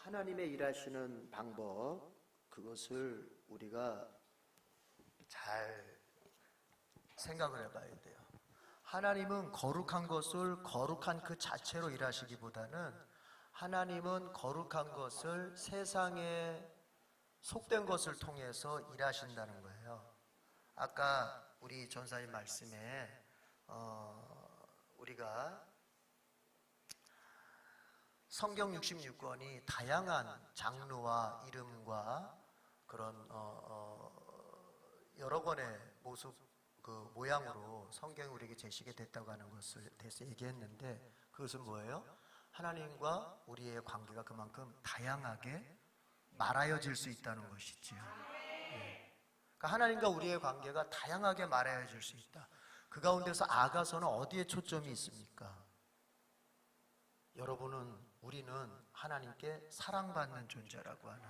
하나님의 일하시는 방법 그것을 우리가 잘 생각을 해봐야 돼요. 하나님은 거룩한 것을 거룩한 그 자체로 일하시기보다는 하나님은 거룩한 것을 세상에 속된 것을 통해서 일하신다는 거예요. 아까 우리 전사님 말씀에 어, 우리가 성경 66권이 다양한 장르와 이름과 그런 어, 어, 여러 권의 모습 그 모양으로 성경이 우리에게 제시게 됐다고 하는 것을 대해서 얘기했는데 그것은 뭐예요? 하나님과 우리의 관계가 그만큼 다양하게 말하여질 수 있다는 것이지요. 예. 그러니까 하나님과 우리의 관계가 다양하게 말하여질 수 있다. 그 가운데서 아가서는 어디에 초점이 있습니까? 여러분은 우리는 하나님께 사랑받는 존재라고 하는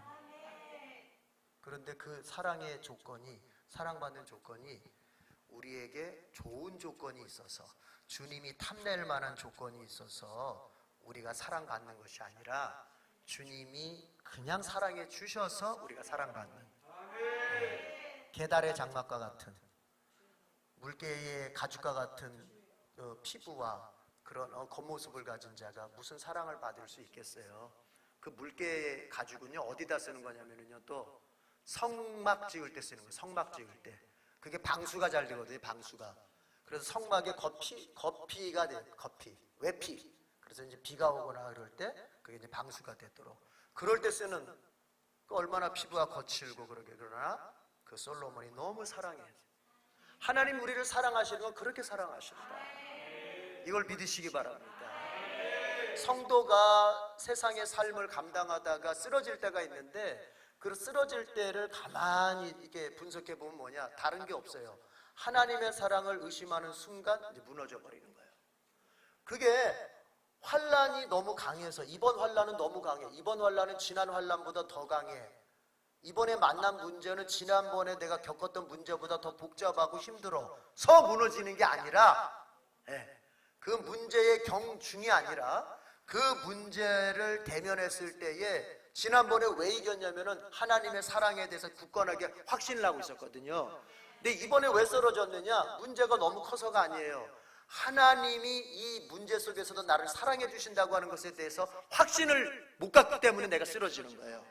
그런데 그 사랑의 조건이 사랑받는 조건이 우리에게 좋은 조건이 있어서 주님이 탐낼 만한 조건이 있어서 우리가 사랑받는 것이 아니라 주님이 그냥 사랑해 주셔서 우리가 사랑받는 네. 계달의 장막과 같은 물개의 가죽과 같은 어, 피부와 그런 어, 겉모습을 가진 자가 무슨 사랑을 받을 수 있겠어요? 그 물개의 가죽은요 어디다 쓰는 거냐면요 또 성막 지을 때 쓰는 거예요. 성막 지을 때 그게 방수가 잘 되거든요. 방수가 그래서 성막에 겉피 겉피가 돼 겉피 외피 그래서 이제 비가 오거나 그럴 때 그게 이제 방수가 되도록 그럴 때 쓰는 그 얼마나 피부가 거칠고 그러게 그러나 그 솔로몬이 너무 사랑해 하나님 우리를 사랑하시는 건 그렇게 사랑하신다. 이걸 믿으시기 바랍니다. 성도가 세상의 삶을 감당하다가 쓰러질 때가 있는데 그 쓰러질 때를 가만히 이렇게 분석해 보면 뭐냐 다른 게 없어요. 하나님의 사랑을 의심하는 순간 무너져 버리는 거예요. 그게 환란이 너무 강해서 이번 환란은 너무 강해. 이번 환란은 지난 환란보다 더 강해. 이번에 만난 문제는 지난번에 내가 겪었던 문제보다 더 복잡하고 힘들어 서 무너지는 게 아니라 예, 그 문제의 경중이 아니라 그 문제를 대면했을 때에 지난번에 왜 이겼냐면은 하나님의 사랑에 대해서 굳건하게 확신을 하고 있었거든요. 근데 이번에 왜 쓰러졌느냐? 문제가 너무 커서가 아니에요. 하나님이 이 문제 속에서도 나를 사랑해 주신다고 하는 것에 대해서 확신을 못 갖기 때문에 내가 쓰러지는 거예요.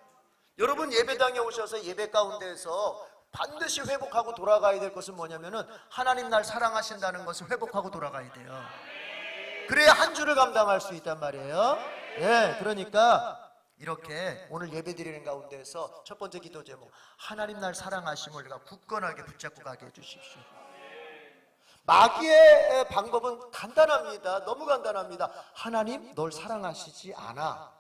여러분 예배당에 오셔서 예배 가운데에서 반드시 회복하고 돌아가야 될 것은 뭐냐면은 하나님 날 사랑하신다는 것을 회복하고 돌아가야 돼요. 그래야 한 주를 감당할 수 있단 말이에요. 예, 그러니까 이렇게 오늘 예배 드리는 가운데에서 첫 번째 기도 제목 하나님 날 사랑하심을 우리가 굳건하게 붙잡고 가게 해주십시오. 마귀의 방법은 간단합니다. 너무 간단합니다. 하나님 널 사랑하시지 않아.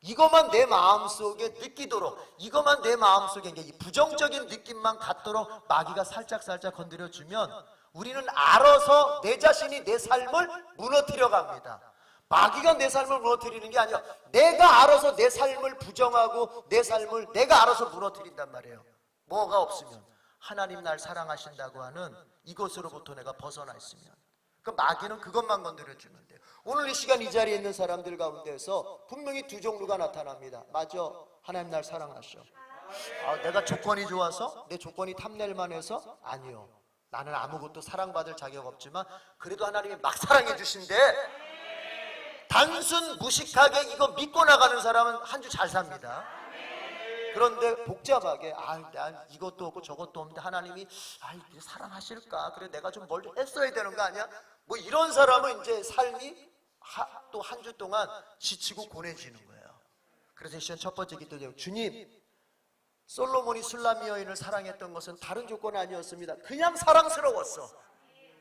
이것만 내 마음속에 느끼도록 이것만 내 마음속에 부정적인 느낌만 갖도록 마귀가 살짝살짝 건드려 주면 우리는 알아서 내 자신이 내 삶을 무너뜨려 갑니다. 마귀가 내 삶을 무너뜨리는 게 아니라 내가 알아서 내 삶을 부정하고 내 삶을 내가 알아서 무너뜨린단 말이에요. 뭐가 없으면 하나님 날 사랑하신다고 하는 이것으로부터 내가 벗어나 있으면 그 마귀는 그것만 건드려 주면 돼요. 오늘 이 시간 이 자리에 있는 사람들 가운데서 분명히 두 종류가 나타납니다. 맞아. 하나님 날 사랑하셔. 아, 내가 조건이 좋아서 내 조건이 탐낼 만 해서 아니요. 나는 아무것도 사랑받을 자격 없지만 그래도 하나님이 막 사랑해 주신데 단순 무식하게 이거 믿고 나가는 사람은 한 주 잘 삽니다. 그런데 복잡하게 아, 난 이것도 없고 저것도 없는데 하나님이 아, 사랑하실까? 그래 내가 좀 뭘 했어야 되는 거 아니야? 뭐 이런 사람은 이제 삶이 또 한 주 동안 지치고 고뇌지는 거예요. 그래서 이 시간 첫 번째 기도 제목 주님 솔로몬이 술람 여인을 사랑했던 것은 다른 조건 아니었습니다. 그냥 사랑스러웠어.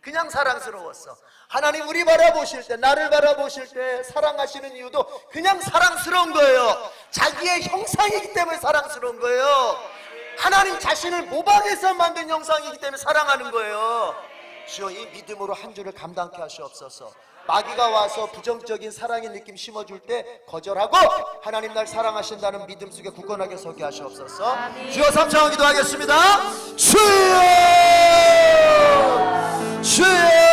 그냥 사랑스러웠어. 하나님 우리 바라보실 때, 나를 바라보실 때 사랑하시는 이유도 그냥 사랑스러운 거예요. 자기의 형상이기 때문에 사랑스러운 거예요. 하나님 자신을 모방해서 만든 형상이기 때문에 사랑하는 거예요. 주여 이 믿음으로 한 주를 감당케 하시옵소서. 마귀가 와서 부정적인 사랑의 느낌 심어줄 때 거절하고 하나님 날 사랑하신다는 믿음 속에 굳건하게 서게 하시옵소서. 주여 삼창 기도하겠습니다. 주여 주여 주여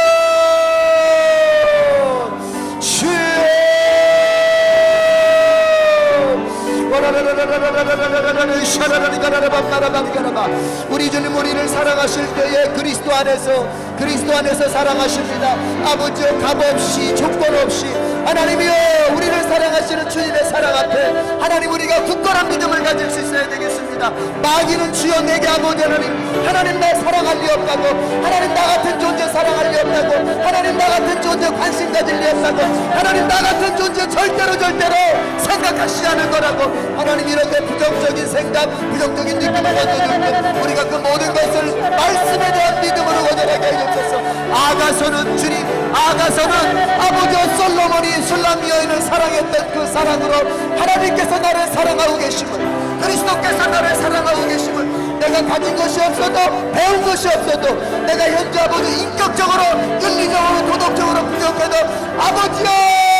우리 주님 우리를 사랑하실 때에 그리스도 안에서 그리스도 안에서 사랑하십니다 아버지 값 없이 조건 없이 하나님이여 우리를 사랑하시는 주님의 사랑 앞에 하나님 우리가 굳건한 믿음을 가질 수 있어야 되겠습니다. 마귀는 주여 내게 아버지 하나님 하나님 날 사랑할 리 없다고 하나님 나 같은 존재 사랑할 리 없다고 하나님 나 같은 존재 관심 가질 리 없다고 하나님 나 같은 존재 절대로 절대로 생각하시지 않을 거라고 하나님 이렇게 부정적인 생각 부정적인 느낌을 가져주고 우리가 그 모든 것을 말씀에 대한 믿음으로 거절하게 해주셔서. 아가서는 주님 아가서는 아버지와 어, 솔로몬이 술람 여인을 사랑했던 그 사랑으로 하나님께서 나를 사랑하고 계심을 그리스도께서 나를 사랑하고 계심을 내가 가진 것이 없어도 배운 것이 없어도 내가 현재 아버지 인격적으로 윤리적으로 도덕적으로 부족해도 아버지여!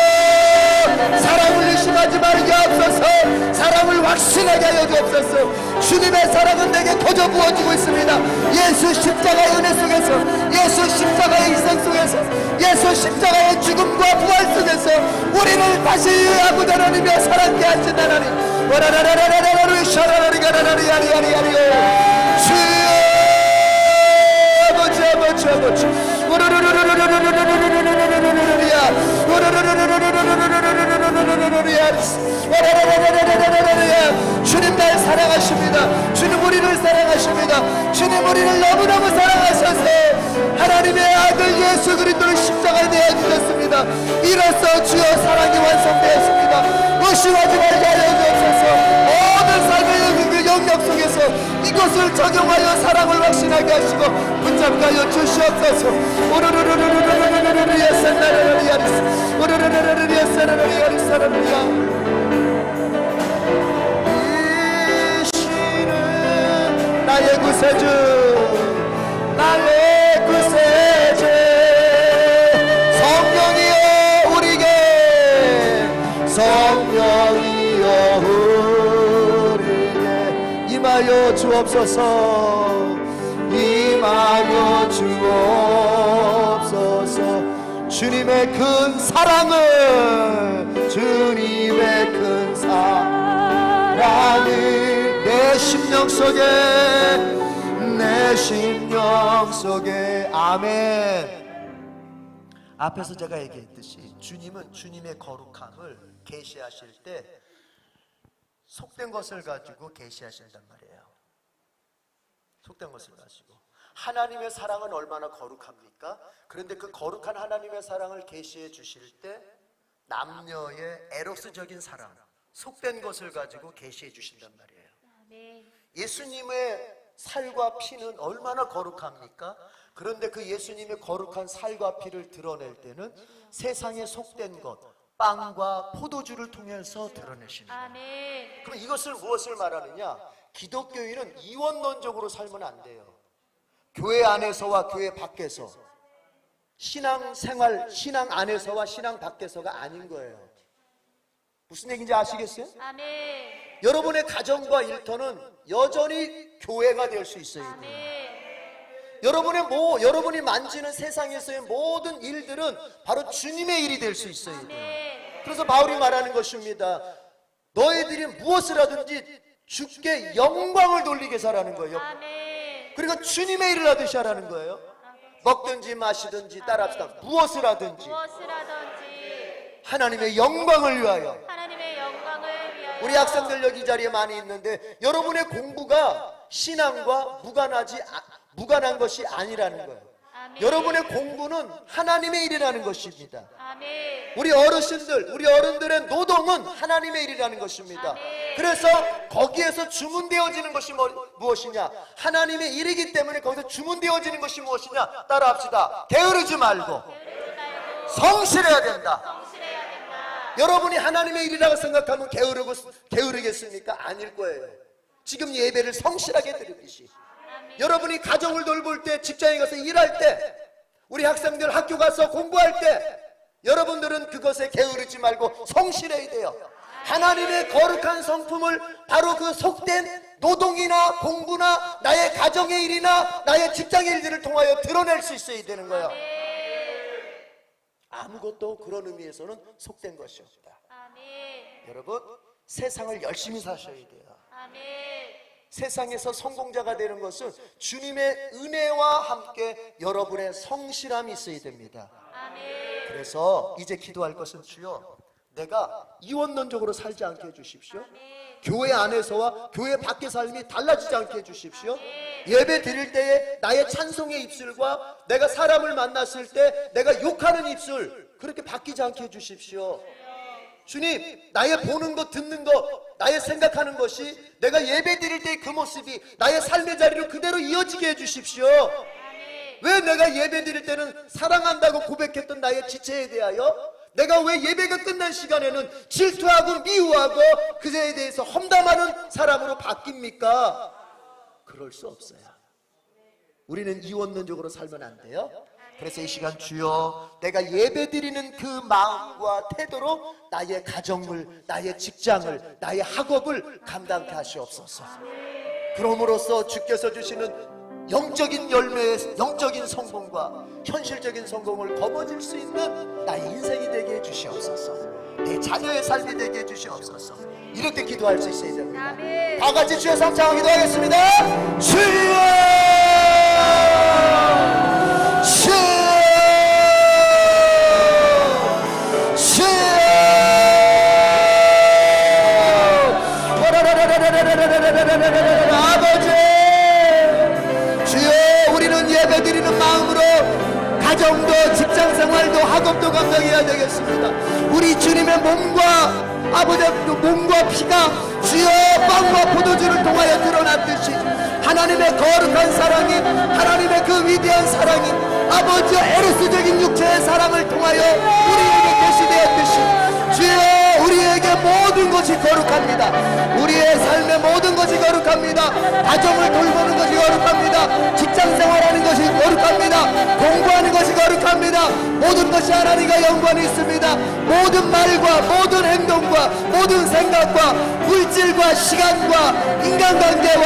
사랑을 의심하지 말게 하옵소서 사랑을 확신하게 하여 주옵소서. 주님의 사랑은 내게 거저 부어지고 있습니다. 예수 십자가의 은혜 속에서 예수 십자가의 희생 속에서 예수 십자가의 죽음과 부활 속에서 우리를 다시 하고 하나님의 사랑케 하신 하나님. 와라라라라라라루 샤라라리가라라리 야리야리야리요 주여 주님 날 사랑하십니다. 주님 우리를 사랑하십니다. 주님 우리를 너무너무 사랑하셔서 하나님의 아들 예수 그리스도를 십자가에 내어 주셨습니다. 이로써 주여 사랑이 완성되었습니다. 의심하지 말게 하여 주옵소서. 모든 삶의 그 영역 속에서 이것을 적용하여 사랑을 확신하게 하시고 붙잡가여 주시옵소서. 오르르르르르르르 이시는 나의 구세주 나의 구세주 성령이여 우리게 성령이여 우리게 임하여 주옵소서. 임하여 주오, 주님의 큰 사랑을 주님의 큰 사랑을 내 심령 속에 내 심령 속에. 아멘. 앞에서 제가 얘기했듯이 주님은 주님의 거룩함을 계시하실 때 속된 것을 가지고 계시하신단 말이에요. 속된 것을 가지고 하나님의 사랑은 얼마나 거룩합니까? 그런데 그 거룩한 하나님의 사랑을 계시해 주실 때 남녀의 에로스적인 사랑, 속된 것을 가지고 계시해 주신단 말이에요. 아멘. 예수님의 살과 피는 얼마나 거룩합니까? 그런데 그 예수님의 거룩한 살과 피를 드러낼 때는 세상에 속된 것, 빵과 포도주를 통해서 드러내십니다. 아멘. 그럼 이것을 무엇을 말하느냐? 기독교인은 이원론적으로 살면 안 돼요. 교회 안에서와 교회 밖에서 신앙 생활, 신앙 안에서와 신앙 밖에서가 아닌 거예요. 무슨 얘기인지 아시겠어요? 아멘. 여러분의 가정과 일터는 여전히 교회가 될 수 있어요. 여러분의 뭐 여러분이 만지는 세상에서의 모든 일들은 바로 주님의 일이 될 수 있어요. 그래서 바울이 말하는 것입니다. 너희들이 무엇을 하든지 주께 영광을 돌리게 하라는 거예요. 아멘. 그리고 주님의 일을 하듯이 하라는 거예요. 먹든지 마시든지 따라합시다. 무엇을 하든지 하나님의 영광을 위하여. 우리 학생들 여기 이 자리에 많이 있는데 여러분의 공부가 신앙과 무관하지 아- 무관한 것이 아니라는 거예요. 아멘. 여러분의 공부는 하나님의 일이라는 것입니다. 아멘. 우리 어르신들, 우리 어른들의 노동은 하나님의 일이라는 것입니다. 아멘. 그래서 거기에서 주문되어지는 것이 뭐- 무엇이냐? 하나님의 일이기 때문에 거기서 주문되어지는 것이 무엇이냐? 따라합시다. 게으르지 말고 성실해야 된다. 여러분이 하나님의 일이라고 생각하면 게으르고 게으르겠습니까? 아닐 거예요. 지금 예배를 성실하게 드리듯이. 여러분이 가정을 돌볼 때, 직장에 가서 일할 때, 우리 학생들 학교 가서 공부할 때 여러분들은 그것에 게으르지 말고 성실해야 돼요. 하나님의 거룩한 성품을 바로 그 속된 노동이나 공부나 나의 가정의 일이나 나의 직장의 일들을 통하여 드러낼 수 있어야 되는 거예요. 아무것도 그런 의미에서는 속된 것이 없다. 여러분, 세상을 열심히 사셔야 돼요. 세상에서 성공자가 되는 것은 주님의 은혜와 함께 여러분의 성실함이 있어야 됩니다. 그래서 이제 기도할 것은 주여 내가 이원론적으로 살지 않게 해주십시오. 교회 안에서와 교회 밖의 삶이 달라지지 않게 해주십시오. 예배 드릴 때에 나의 찬송의 입술과 내가 사람을 만났을 때 내가 욕하는 입술 그렇게 바뀌지 않게 해주십시오. 주님, 나의 보는 것, 듣는 것, 나의 생각하는 것이 내가 예배 드릴 때의 그 모습이 나의 삶의 자리로 그대로 이어지게 해주십시오. 왜 내가 예배 드릴 때는 사랑한다고 고백했던 나의 지체에 대하여 내가 왜 예배가 끝난 시간에는 질투하고 미워하고 그제에 대해서 험담하는 사람으로 바뀝니까? 그럴 수 없어요. 우리는 이원론적으로 살면 안 돼요. 그래서 이 시간 주여 내가 예배 드리는 그 마음과 태도로 나의 가정을, 나의 직장을, 나의 학업을 감당케 하시옵소서. 그럼으로써 주께서 주시는 영적인 열매의 영적인 성공과 현실적인 성공을 거머쥘 수 있는 나의 인생이 되게 해주시옵소서. 내 자녀의 삶이 되게 해주시옵소서. 이렇게 기도할 수 있어야 됩니다. 다 같이 주여 삼창 기도하겠습니다. 주여! 모든 것이 하나님과 연관이 있습니다. 모든 말과 모든 행동과 모든 생각과 물질과 시간과 인간관계와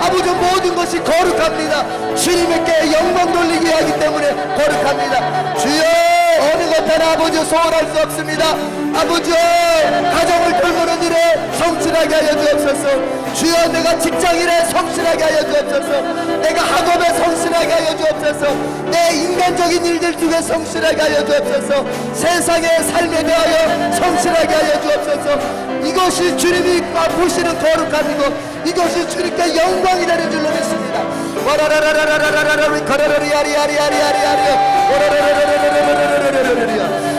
아버지 모든 것이 거룩합니다. 주님께 영광 돌리게 하기 때문에 거룩합니다. 주여 어느 것 하나 아버지 소홀할 수 없습니다. 아버지 가정을 돌보는 일에 성실하게 하여 주옵소서. 주여 내가 직장일에 성실하게 하여 주옵소서. 내가 학업에 성실하게 하여 주옵소서. 내 인간적인 일들 중에 성실하게 하여 주옵소서. 세상의 삶에 대하여 성실하게 하여 주옵소서. 이것이 주님이 보시는 거룩함이고 이것이 주님께 영광이 되는 줄로 믿습니다.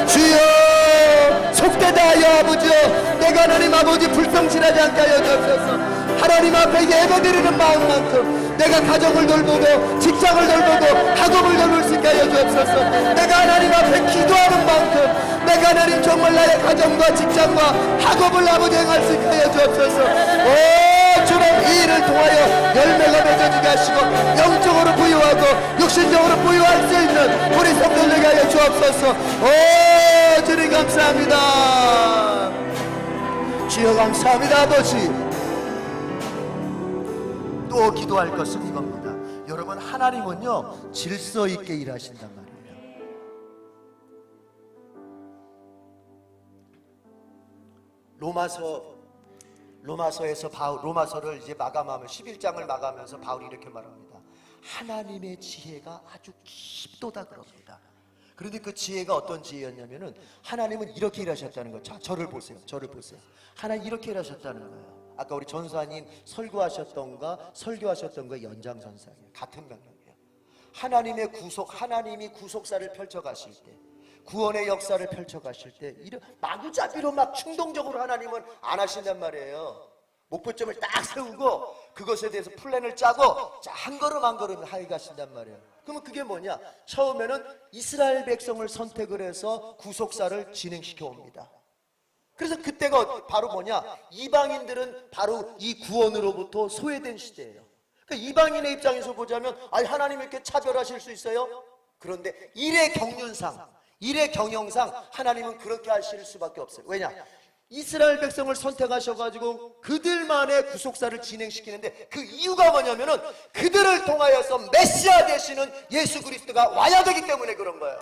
주여 속되다 하여 아버지여 내가 하나님 아버지 불성실하지 않게 하여 주옵소서 하나님 앞에 예배드리는 마음만큼 내가 가정을 돌보고 직장을 돌보고 학업을 돌볼 수 있게 하여 주옵소서 내가 하나님 앞에 기도하는 만큼 내가 하나님 정말 나의 가정과 직장과 학업을 아버지 행할 수 있게 하여 주옵소서 오! 주님 이 일을 통하여 열매가 맺어지게 하시고 영적으로 부유하고 육신적으로 부유할 수 있는 우리 성도들에게 하여 주옵소서. 오 주님 감사합니다. 주여 감사합니다 아버지. 또 기도할 것은 이겁니다. 여러분 하나님은요 질서 있게 일하신단 말이에요. 로마서 로마서에서 바울 로마서를 이제 마감하면 11장을 마감하면서 바울이 이렇게 말합니다. 하나님의 지혜가 아주 깊도다 그럽니다. 그런데 그 지혜가 어떤 지혜였냐면은 하나님은 이렇게 일하셨다는 거. 자, 저를 보세요. 저를 보세요. 하나님 이렇게 일하셨다는 거예요. 아까 우리 전사님 설교하셨던가 설교하셨던 거 연장선상이에요. 같은 명령이에요. 하나님의 구속, 하나님이 구속사를 펼쳐가실 때, 구원의 역사를 펼쳐가실 때, 이런 마구잡이로 막 충동적으로 하나님은 안 하신단 말이에요. 목표점을 딱 세우고 그것에 대해서 플랜을 짜고 자, 한 걸음 한 걸음 하게 가신단 말이에요. 그러면 그게 뭐냐? 처음에는 이스라엘 백성을 선택을 해서 구속사를 진행시켜 옵니다. 그래서 그때가 바로 뭐냐? 이방인들은 바로 이 구원으로부터 소외된 시대예요. 그러니까 이방인의 입장에서 보자면 아니 하나님 이렇게 차별하실 수 있어요? 그런데 일의 경륜상 일의 경영상 하나님은 그렇게 하실 수밖에 없어요. 왜냐? 이스라엘 백성을 선택하셔가지고 그들만의 구속사를 진행시키는데 그 이유가 뭐냐면은 그들을 통하여서 메시아 되시는 예수 그리스도가 와야 되기 때문에 그런 거예요.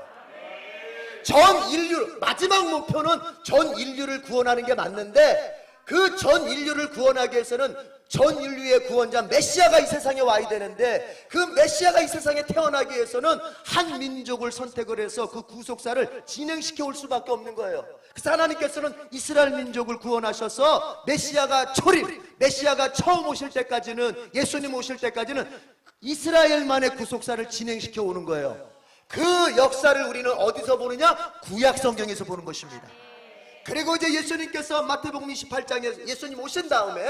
전 인류 마지막 목표는 전 인류를 구원하는 게 맞는데 그 전 인류를 구원하기 위해서는 전 인류의 구원자 메시아가 이 세상에 와야 되는데 그 메시아가 이 세상에 태어나기 위해서는 한 민족을 선택을 해서 그 구속사를 진행시켜 올 수밖에 없는 거예요. 그래서 하나님께서는 이스라엘 민족을 구원하셔서 메시아가 초림, 메시아가 처음 오실 때까지는 예수님 오실 때까지는 이스라엘만의 구속사를 진행시켜 오는 거예요. 그 역사를 우리는 어디서 보느냐? 구약 성경에서 보는 것입니다. 그리고 이제 예수님께서 마태복음 28장에 예수님 오신 다음에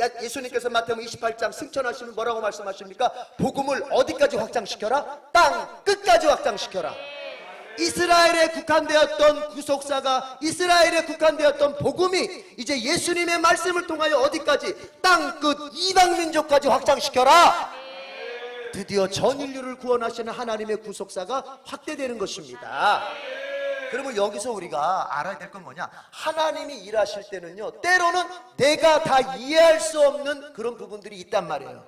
야- 예수님께서 마태복음 28장 승천하시면 뭐라고 말씀하십니까? 복음을 어디까지 확장시켜라? 땅 끝까지 확장시켜라. 이스라엘에 국한되었던 구속사가 이스라엘에 국한되었던 복음이 이제 예수님의 말씀을 통하여 어디까지 땅 끝 이방 민족까지 확장시켜라. 드디어 전 인류를 구원하시는 하나님의 구속사가 확대되는 것입니다. 그러면 여기서 우리가 알아야 될 건 뭐냐? 하나님이 일하실 때는요, 때로는 내가 다 이해할 수 없는 그런 부분들이 있단 말이에요.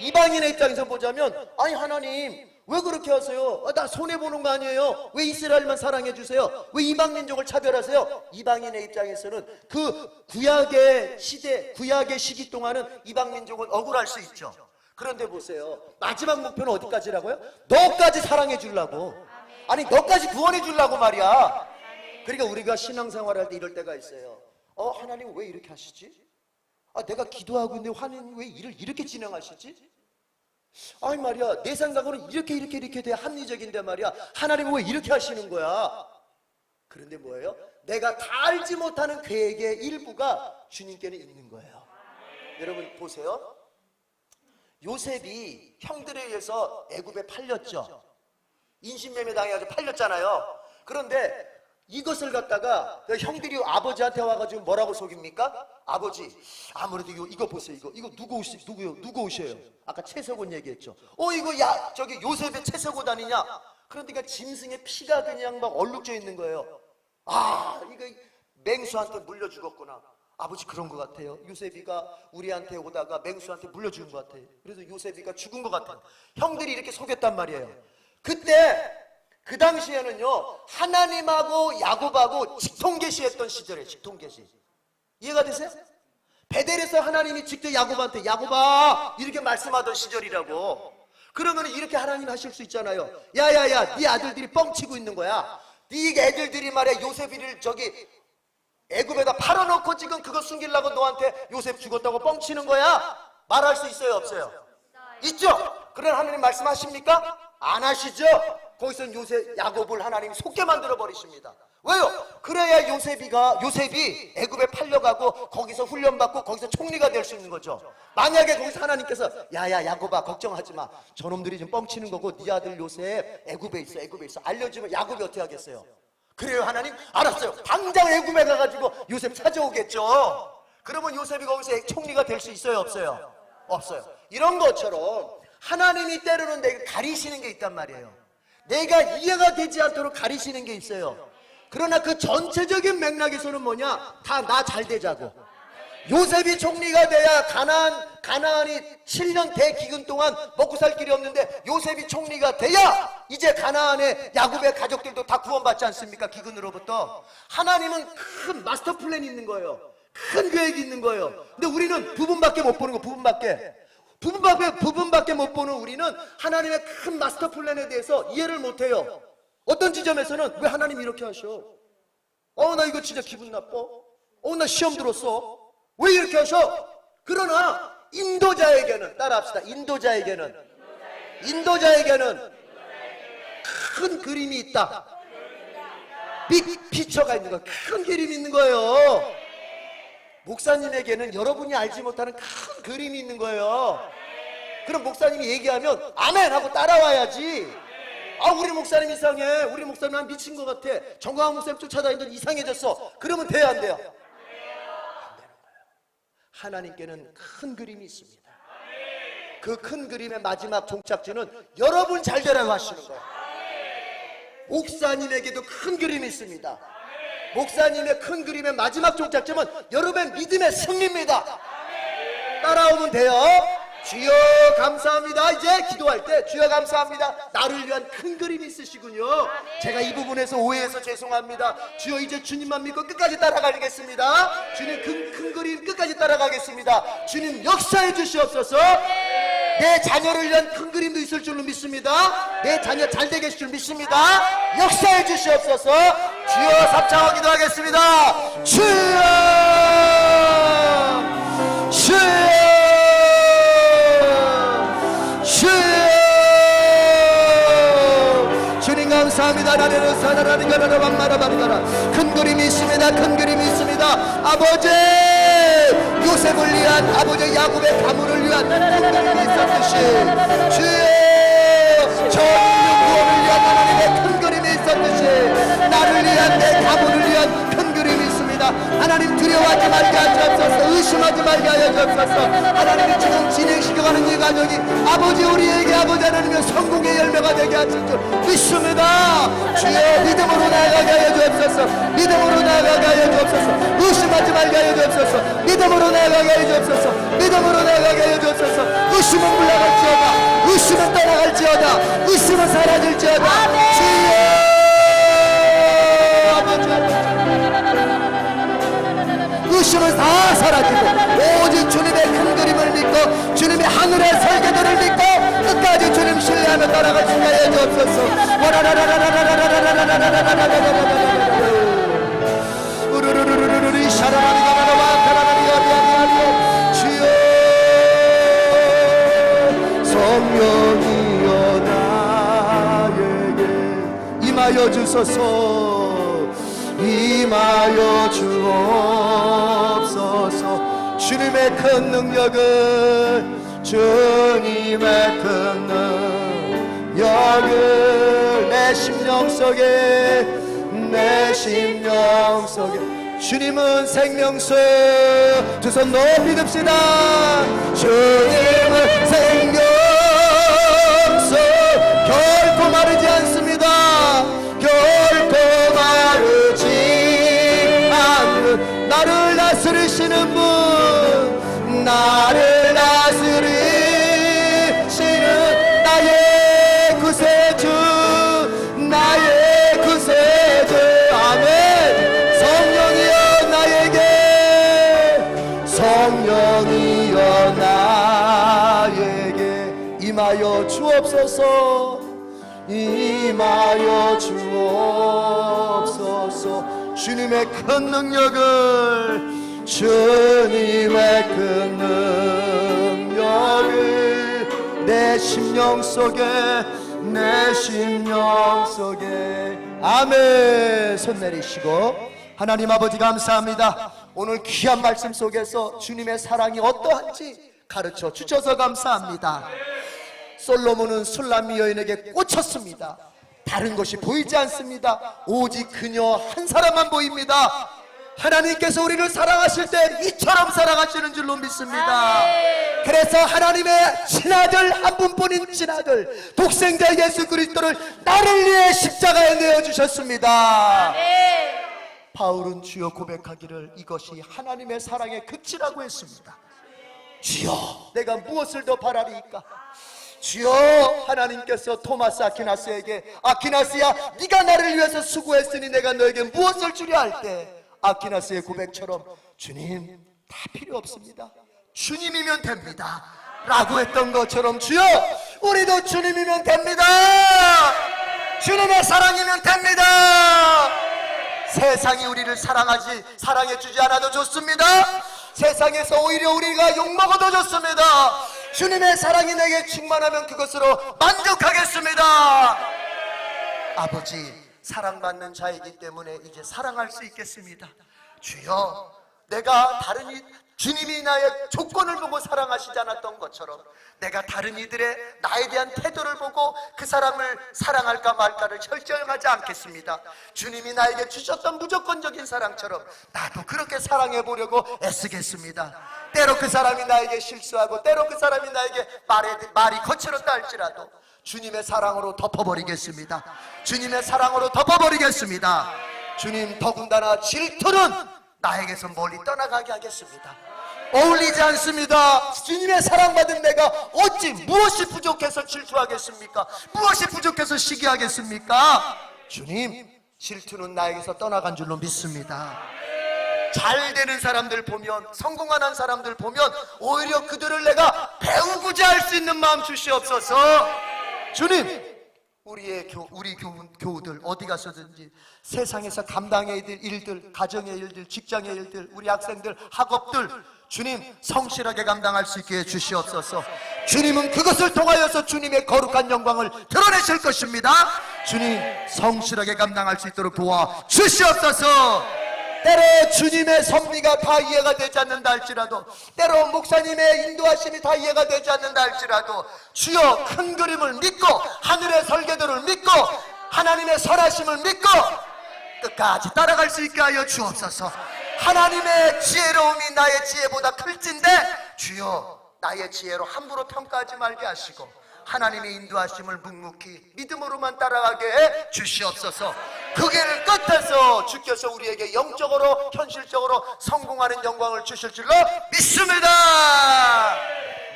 이방인의 입장에서 보자면, 아니, 하나님, 왜 그렇게 하세요? 아, 나 손해보는 거 아니에요? 왜 이스라엘만 사랑해주세요? 왜 이방 민족을 차별하세요? 이방인의 입장에서는 그 구약의 시대, 구약의 시기 동안은 이방 민족은 억울할 수 있죠. 그런데 보세요. 마지막 목표는 어디까지라고요? 너까지 사랑해 주려고. 아니, 너까지 구원해 주려고 말이야. 그러니까 우리가 신앙생활 할때 이럴 때가 있어요. 어, 하나님 왜 이렇게 하시지? 아, 내가 기도하고 있는데 하나님 왜 일을 이렇게 진행하시지? 아니 말이야, 내 생각으로는 이렇게 이렇게 이렇게 돼야 합리적인데 말이야. 하나님 왜 이렇게 하시는 거야? 그런데 뭐예요? 내가 다 알지 못하는 계획의 일부가 주님께는 있는 거예요. 여러분 보세요. 요셉이 형들에 의해서 애굽에 팔렸죠. 인신매매 당해가지고 팔렸잖아요. 그런데 이것을 갖다가 그 형들이 아버지한테 와가지고 뭐라고 속입니까? 아버지, 아무래도 이거, 이거 보세요. 이거, 이거 누구 옷이, 누구요? 누구 옷이에요? 아까 채석옷 얘기했죠. 어, 이거 야, 저기 요셉의 채석옷 아니냐? 그러니까 짐승의 피가 그냥 막 얼룩져 있는 거예요. 아, 이거 맹수한테 물려 죽었구나. 아버지 그런 것 같아요. 요셉이가 우리한테 오다가 맹수한테 물려 죽은 것 같아요. 그래서 요셉이가 죽은 것 같아요. 형들이 이렇게 속였단 말이에요. 그때 그 당시에는요 하나님하고 야곱하고 직통계시했던 시절에 직통계시 이해가 되세요? 베델에서 하나님이 직접 야곱한테 야곱아 이렇게 말씀하던 시절이라고 그러면 이렇게 하나님 하실 수 있잖아요 야야야 네 아들들이 뻥치고 있는 거야 네 애들들이 말이야 요셉이를 저기 애굽에다 팔아놓고 지금 그거 숨기려고 너한테 요셉 죽었다고 뻥치는 거야 말할 수 있어요 없어요? 있죠? 그런 하나님 말씀하십니까? 안 하시죠? 거기서 요셉 야곱을 하나님이 속게 만들어 버리십니다. 왜요? 그래야 요셉이가 요셉이 애굽에 팔려가고 거기서 훈련받고 거기서 총리가 될 수 있는 거죠. 만약에 거기서 하나님께서 야야 야곱아 걱정하지 마. 저놈들이 지금 뻥치는 거고 네 아들 요셉 애굽에 있어 애굽에 있어 알려주면 야곱이 어떻게 하겠어요? 그래요 하나님 알았어요. 당장 애굽에 가가지고 요셉 찾아오겠죠. 그러면 요셉이 거기서 총리가 될 수 있어요 없어요? 없어요. 이런 것처럼 하나님이 때로는 내가 가리시는 게 있단 말이에요. 내가 이해가 되지 않도록 가리시는 게 있어요. 그러나 그 전체적인 맥락에서는 뭐냐? 다 나 잘 되자고. 요셉이 총리가 돼야 가나안 가나안이 7년 대기근 동안 먹고 살 길이 없는데 요셉이 총리가 돼야 이제 가나안의 야곱의 가족들도 다 구원받지 않습니까? 기근으로부터 하나님은 큰 마스터 플랜이 있는 거예요. 큰 계획이 있는 거예요. 근데 우리는 부분밖에 못 보는 거 부분밖에. 부분밖에 부분 밖에 못 보는 우리는 하나님의 큰 마스터 플랜에 대해서 이해를 못 해요. 어떤 지점에서는 왜 하나님이 이렇게 하셔? 어, 나 이거 진짜 기분 나빠. 어, 나 시험 들었어. 왜 이렇게 하셔? 그러나 인도자에게는 따라합시다. 인도자에게는 인도자에게는 큰 그림이 있다. 빅 피처가 있는 거예요. 큰 그림이 있는 거예요. 목사님에게는 여러분이 알지 못하는 큰 그림이 있는 거예요. 그럼 목사님이 얘기하면 아멘 하고 따라와야지. 아 우리 목사님 이상해. 우리 목사님 난 미친 것 같아. 정광훈 목사님 쫓아다니던 이상해졌어. 그러면 돼야 안 돼요? 안 되는 거예요. 하나님께는 큰 그림이 있습니다. 그 큰 그림의 마지막 종착지는 여러분 잘 되라고 하시는 거예요. 목사님에게도 큰 그림이 있습니다. 목사님의 큰 그림의 마지막 종착점은 여러분의 믿음의 승리입니다. 따라오면 돼요. 주여 감사합니다. 이제 기도할 때 주여 감사합니다. 나를 위한 큰 그림이 있으시군요. 제가 이 부분에서 오해해서 죄송합니다. 주여 이제 주님만 믿고 끝까지 따라가겠습니다. 주님 큰, 큰 그림 끝까지 따라가겠습니다. 주님 역사해 주시옵소서. 내 자녀를 위한 큰 그림도 있을 줄로 믿습니다. 내 자녀 잘 되게 해줄 줄 믿습니다. 역사해 주시옵소서. 주여 삼창하 기도 하겠습니다. 주여! 주여! 감사합니다. 나는 사나라는 가라라 만마라바리가라 큰 그림이 있습니다. 큰 그림이 있습니다. 아버지 요셉을 위한 아버지 야곱의 가문을 위한 큰 그림이 있었듯이 주여 전류 구원을 위한 하나님의 큰 그림이 있었듯이 나를 위한 내 가문을 위한. 하나님 두려워하지 말게 하시옵소서. 의심하지 말게 하여 주옵소서. 하나님이 지금 진행시켜가는 이 가정이 아버지 우리에게 아버지 하나님의 성공의 열매가 되게 하실 줄 믿습니다. 주여 믿음으로 나아가게 하여 주옵소서. 믿음으로 나아가게 하여 주옵소서. 의심하지 말게 하여 주옵소서. 믿음으로 나아가게 하여 주옵소서. 믿음으로 나아가게 하여 주옵소서. 의심은 물러갈지어다. 의심은 떠나갈지어다. 의심은 사라질지어다. 주여 의심은 다 사라지고 오직 주님의 큰 그림을 믿고 주님의 하늘의 설계도를 믿고 끝까지 주님 신뢰하며 따라갈 수 있게 해 주옵소서 우르르르르르르 샤라라리가라와 가라라리가리아리아리아 주여 성령이여 나에게 임하여 주소서 임하여 주옵소서 주님의 큰 능력을 주님의 큰 능력을 내 심령 속에 내 심령 속에. 주님은 생명수 두 손 높이 듭시다. 주님은 생명수 결코 마르지 않습니다. 결코 마르지 않는 나를 다스리시는 분 나를 다스리시는 나의 구세주 나의 구세주. 아멘. 성령이여 나에게. 성령이여 나에게. 임하여 주옵소서. 임하여 주옵소서. 주님의 큰 능력을 주님의 큰 능력을 내 심령 속에 내 심령 속에 아멘 손 내리시고 하나님 아버지 감사합니다 오늘 귀한 말씀 속에서 주님의 사랑이 어떠한지 가르쳐 주셔서 감사합니다 솔로몬은 술람미 여인에게 꽂혔습니다. 다른 것이 보이지 않습니다. 오직 그녀 한 사람만 보입니다. 하나님께서 우리를 사랑하실 때 이처럼 사랑하시는 줄로 믿습니다. 그래서 하나님의 친아들 한 분뿐인 친아들 독생자 예수 그리스도를 나를 위해 십자가에 내어 주셨습니다. 바울은 주여 고백하기를 이것이 하나님의 사랑의 극치라고 했습니다. 주여 내가 무엇을 더 바라리이까 주여 하나님께서 토마스 아키나스에게 아키나스야 네가 나를 위해서 수고했으니 내가 너에게 무엇을 주려 할 때 아키나스의 고백처럼 주님 다 필요 없습니다 주님이면 됩니다 라고 했던 것처럼 주여 우리도 주님이면 됩니다 주님의 사랑이면 됩니다 세상이 우리를 사랑하지 사랑해 주지 않아도 좋습니다. 세상에서 오히려 우리가 욕 먹어도 좋습니다. 주님의 사랑이 내게 충만하면 그것으로 만족하겠습니다. 아버지 사랑받는 자이기 때문에 이제 사랑할 수 있겠습니다. 주여 내가 다른 이 주님이 나의 조건을 보고 사랑하시지 않았던 것처럼 내가 다른 이들의 나에 대한 태도를 보고 그 사람을 사랑할까 말까를 결정하지 않겠습니다. 주님이 나에게 주셨던 무조건적인 사랑처럼 나도 그렇게 사랑해 보려고 애쓰겠습니다. 때로 그 사람이 나에게 실수하고 때로 그 사람이 나에게 말에, 말이 거칠었다 할지라도 주님의 사랑으로 덮어버리겠습니다. 주님의 사랑으로 덮어버리겠습니다. 주님 더군다나 질투는 나에게서 멀리 떠나가게 하겠습니다. 어울리지 않습니다. 주님의 사랑받은 내가 어찌 무엇이 부족해서 질투하겠습니까? 무엇이 부족해서 시기하겠습니까? 주님, 질투는 나에게서 떠나간 줄로 믿습니다. 잘 되는 사람들 보면 성공하는 사람들 보면 오히려 그들을 내가 배우고자 할 수 있는 마음 주시옵소서. 주님, 우리의 교, 우리 교, 교우들 어디 가서든지 세상에서 감당해야 될 일들, 가정의 일들, 직장의 일들, 우리 학생들, 학업들 주님 성실하게 감당할 수 있게 해 주시옵소서. 주님은 그것을 통하여서 주님의 거룩한 영광을 드러내실 것입니다. 주님 성실하게 감당할 수 있도록 도와 주시옵소서. 때로 주님의 섭리가 다 이해가 되지 않는다 할지라도 때로 목사님의 인도하심이 다 이해가 되지 않는다 할지라도 주여 큰 그림을 믿고 하늘의 설계도를 믿고 하나님의 선하심을 믿고 끝까지 따라갈 수 있게 하여 주옵소서. 하나님의 지혜로움이 나의 지혜보다 클진데 주여 나의 지혜로 함부로 평가하지 말게 하시고 하나님의 인도하심을 묵묵히 믿음으로만 따라가게 해 주시옵소서. 그길 끝에서 주께서 우리에게 영적으로 현실적으로 성공하는 영광을 주실 줄로 믿습니다.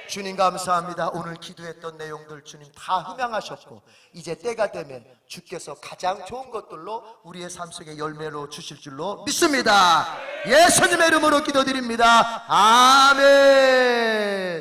주님 감사합니다. 오늘 기도했던 내용들 주님 다 흠양하셨고 이제 때가 되면 주께서 가장 좋은 것들로 우리의 삶 속에 열매로 주실 줄로 믿습니다. 예수님의 이름으로 기도드립니다. 아멘.